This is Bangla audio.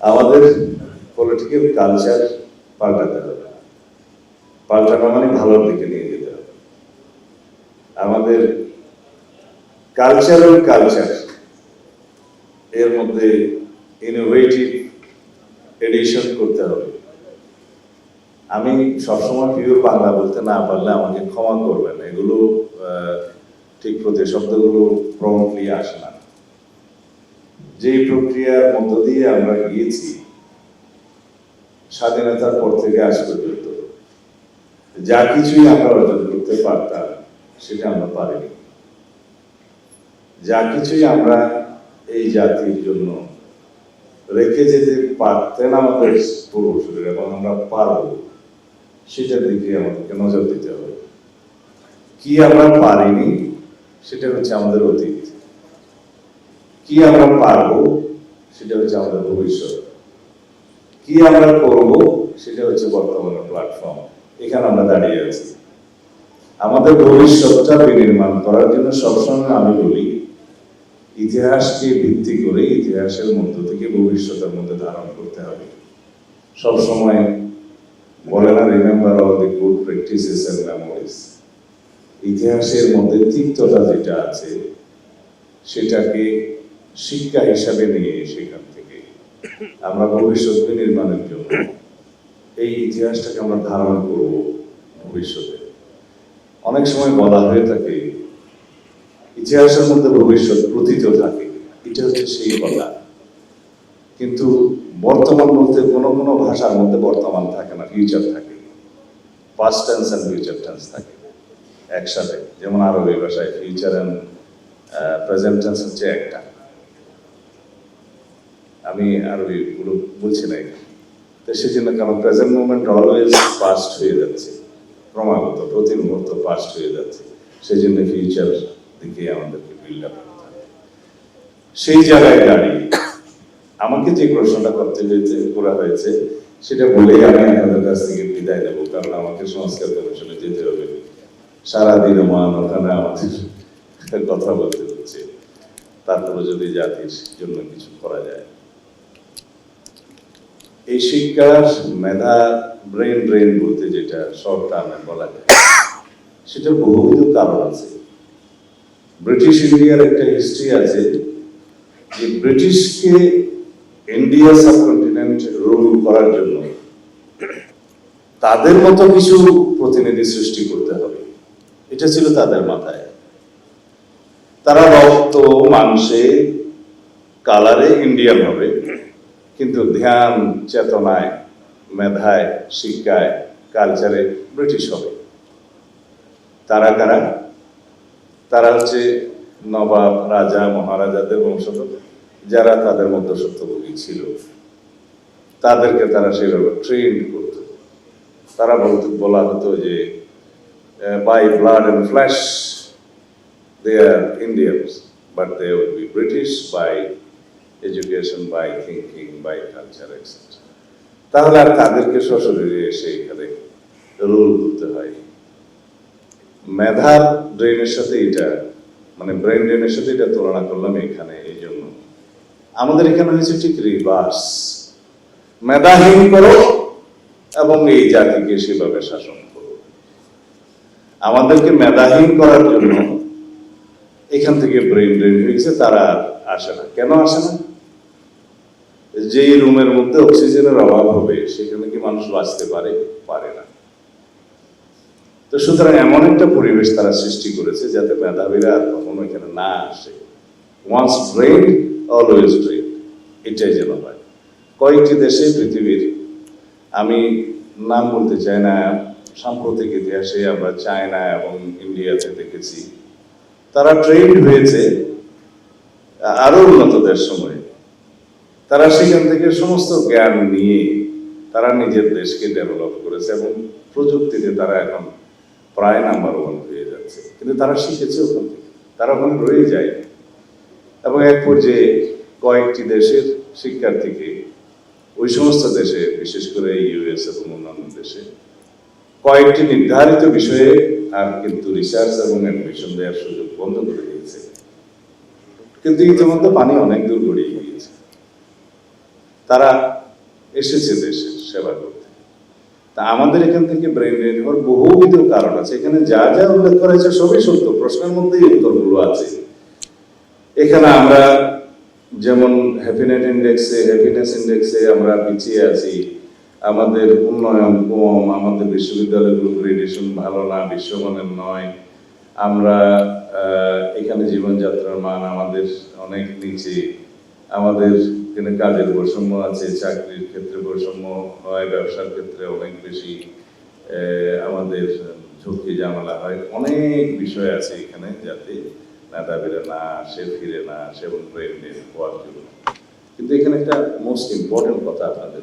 আমাদের পলিটিক্যাল কালচার পাল্টাতে হবে। পাল্টানো মানে ভালোর দিকে নিয়ে যেতে হবে। আমাদের কালচারাল কালচার এর মধ্যে ইনোভেটিভ এডিশন করতে হবে। আমি সবসময় পিওর বাংলা বলতে না পারলে আমাকে ক্ষমা করবেন। এগুলো ঠিক প্রতি শব্দগুলো প্রমটলি আসে না। যে প্রক্রিয়ার মধ্য দিয়ে আমরা গিয়েছি, স্বাধীনতার পর থেকে আজ পর্যন্ত, যা কিছুই আমরা অর্জন করতে পারতাম, সেটা আমরা পারিনি। যা কিছুই আমরা এই জাতির জন্য রেখে যেতে পারতেন আমাদের পূর্বসূরীরা এবং আমরা পারব, সেটার দিকে আমাদেরকে নজর দিতে হবে। কি আমরা পারিনি, সেটা হচ্ছে আমাদের অতীত। কি আমরা পারব, সেটা হচ্ছে আমাদের ভবিষ্যৎ। কি আমরা করব, সেটা হচ্ছে বর্তমানে প্ল্যাটফর্ম এখানে আমরা দাঁড়িয়ে আছি। আমাদের ভবিষ্যৎটা বিনির্মাণ করার জন্য সবসময় আমি বলি, ইতিহাসকে ভিত্তি করে ইতিহাসের মধ্য থেকে ভবিষ্যতের মধ্যে ধারণ করতে হবে। সবসময় বলে না remember all the good practices and memories ইতিহাসের মধ্যে তিক্ততা যেটা আছে, সেটাকে শিক্ষা হিসাবে নিয়ে সেখান থেকে। আমরা ভবিষ্যৎ নির্মাণের জন্য এই ইতিহাসটাকে আমরা ধারণ করব ভবিষ্যতে। অনেক সময় বলা হয়ে থাকে, ইতিহাসের মধ্যে ভবিষ্যৎ প্রতীত থাকে, এটা হচ্ছে সেই কথা। কিন্তু বর্তমান বলতে কোনো কোনো ভাষার মধ্যে বর্তমান থাকে না ফিউচার থাকে। Past tense and future tense থাকে। একসাথে, যেমন আরবি ভাষায় ফিউচার অ্যান্ড প্রেজেন্ট টেন্স হচ্ছে একটা। আমি আরবি গুলো বলছি না। তো সেজন্য কারণ প্রেজেন্ট মুভমেন্ট অলওয়েজ পাস্ট হয়ে যাচ্ছে। ক্রমাগত, প্রতি মুহূর্ত পাস্ট হয়ে যাচ্ছে। সেই জন্য ফিউচার দিকে আমাদেরকে বিল্ড আপ করতে হবে। সেই জায়গায় দাঁড়িয়ে আমাকে যে প্রশ্নটা করতে হয়েছে, করা হয়েছে, সেটা বলেই আমি আপনাদের কাছ থেকে বিদায় দেবো কারণ আমাকে সংস্কার কমিশনে যেতে হবে। সারাদিন মান ওখানে আমাদের কথা বলতে হচ্ছে। তারপরে যদি জাতির জন্য কিছু করা যায়। এই শিক্ষার মেধা, ব্রেন ব্রেন বলতে যেটা শর্ট টার্মে বলা যায়। সেটার বহুবিধ কারণ আছে। ব্রিটিশ ইন্ডিয়ার একটা হিস্ট্রি আছে যে ব্রিটিশকে ইন্ডিয়া সাবকন্টিনেন্ট রুল করার জন্য তাদের মতো কিছু প্রতিনিধি সৃষ্টি করতে হবে। এটা ছিল তাদের মাথায়। তারা রক্ত, মাংসে কালারে ইন্ডিয়ান হবে। কিন্তু ধ্যান, চেতনায়, মেধায়, শিক্ষায় কালচারে ব্রিটিশ হবে। তারা কারা? তারা হচ্ছে নবাব, রাজা, মহারাজাদের বংশধর, যারা তাদের মধ্যসত্ত্বভোগী ছিল। তাদেরকে তারা সেভাবে ট্রেন করত। তারা বলতে, বলা হতো যে by blood and flesh they are Indians but they will be British by education by thinking by culture etcetera তাহলে আর তাদেরকে সশরীরে এসে এখানে রুল করতে হয়। মেধার ব্রেনের সাথে এটা মানে ব্রেন ড্রেনের সাথে এটা তুলনা করলাম এখানে এই জন্য আমাদের এখানে হয়েছে ঠিক রিভার্স মেধাহীন করো এবং এই জাতিকে সেভাবে শাসন করো। আমাদেরকে মেধাহীন করার জন্য এখান থেকে ব্রেন ড্রেন হয়েছে, তারা আসে না। কেন আসে না? যেই রুমের মধ্যে অক্সিজেনের অভাব হবে, সেখানে কি মানুষ বাঁচতে পারে? পারে না। তো সুতরাং এমন একটা পরিবেশ তারা সৃষ্টি করেছে যাতে মেধাবীরা আর কখনো এখানে না আসে। ওয়ান্স ব্রেন অলওয়েজ ব্রেন এটাই যেন হয়। কয়েকটি দেশে পৃথিবীর, আমি নাম বলতে চাই না, সাম্প্রতিক ইতিহাসে আমরা চায়না এবং ইন্ডিয়াতে দেখেছি। তারা ট্রেন্ড হয়েছে আরও উন্নত দেশ সময়ে। তারা সেখান থেকে সমস্ত জ্ঞান নিয়ে তারা নিজের দেশকে ডেভেলপ করেছে এবং প্রযুক্তিতে তারা এখন প্রায় নাম্বার ওয়ান হয়ে যাচ্ছে। কিন্তু তারা শিখেছে ওখান থেকে। তারা ওখানে রয়ে যায়। এবং এক পর্যায়ে কয়েকটি দেশের শিক্ষার্থীকে ওই সমস্ত দেশে, বিশেষ করে ইউএস এবং অন্যান্য দেশে কয়েকটি নির্ধারিত বিষয়ে আর কিন্তু রিসার্চ এবং অ্যাডমিশন দেওয়ার সুযোগ বন্ধ করে দিয়েছে। কিন্তু ইতিমধ্যে পানি অনেক দূর গড়িয়ে তারা এসেছে দেশে সেবা করতে। তা আমাদের এখান থেকে ব্রেন ড্রেন হওয়ার বহুবিধ কারণ আছে। এখানে যা যা উল্লেখ করা হয়েছে সবই সত্য। প্রশ্নের মধ্যেই উত্তরগুলো আছে। এখানে আমরা যেমন হ্যাপিনেট ইন্ডেক্সে হ্যাপিনেস ইন্ডেক্সে আমরা পিছিয়ে আছি। আমাদের উন্নয়ন কম, আমাদের বিশ্ববিদ্যালয়গুলো গ্রেডেশন ভালো না, বিশ্বমানের নয়। আমরা এখানে জীবনযাত্রার মান আমাদের অনেক নিচে। আমাদের এখানে কাজের বৈষম্য আছে, চাকরির ক্ষেত্রে বৈষম্য হয়, ব্যবসার ক্ষেত্রে অনেক বেশি আমাদের ঝুঁকি জানালা হয়। অনেক বিষয় আছে এখানে যাতে নেতা বেড়ে না আসে, ফিরে না আসে এবং ব্রেন কিন্তু এখানে একটা মোস্ট ইম্পর্টেন্ট কথা আপনাদের